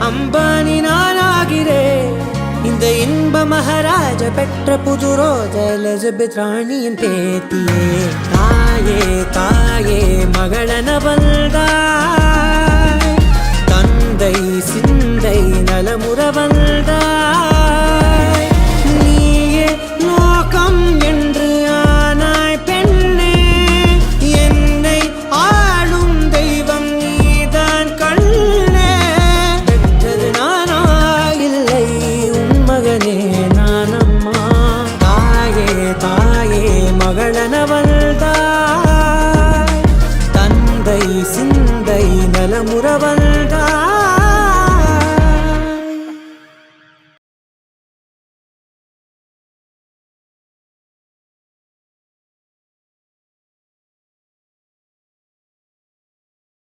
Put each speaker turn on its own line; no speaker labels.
அம்பானி நானாகிறேன். இந்த இன்ப மகாராஜ பெற்ற புது ரோஜ எலிசபெத் ராணியின் பேத்தியே தாயே தாயே மகளன வந்தாய் தந்தை சிந்தை நலமுற வந்தாய் முறவன்